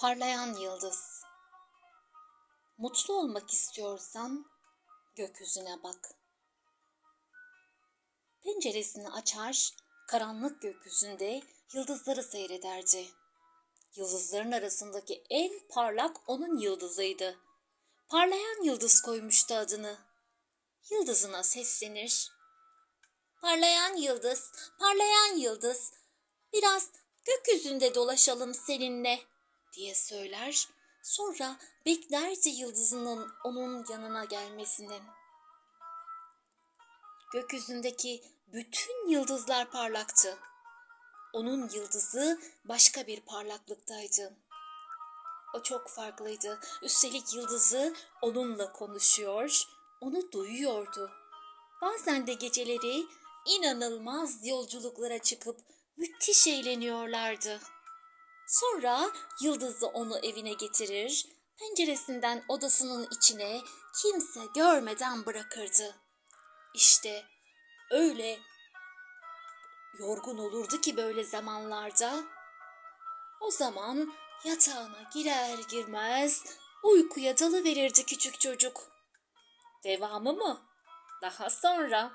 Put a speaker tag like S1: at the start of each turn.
S1: Parlayan yıldız. Mutlu olmak istiyorsan gökyüzüne bak. Penceresini açar, karanlık gökyüzünde yıldızları seyrederdi. Yıldızların arasındaki en parlak onun yıldızıydı. Parlayan yıldız koymuştu adını. Yıldızına seslenir. Parlayan yıldız, parlayan yıldız, biraz gökyüzünde dolaşalım seninle diye söyler. Sonra beklerdi yıldızının onun yanına gelmesini. Gökyüzündeki bütün yıldızlar parlaktı. Onun yıldızı başka bir parlaklıktaydı. O çok farklıydı. Üstelik yıldızı onunla konuşuyor, onu duyuyordu. Bazen de geceleri inanılmaz yolculuklara çıkıp müthiş eğleniyorlardı. Sonra Yıldızı onu evine getirir, penceresinden odasının içine kimse görmeden bırakırdı. İşte öyle yorgun olurdu ki böyle zamanlarda. O zaman yatağına girer girmez uykuya dalıverirdi küçük çocuk. Devamı mı? Daha sonra.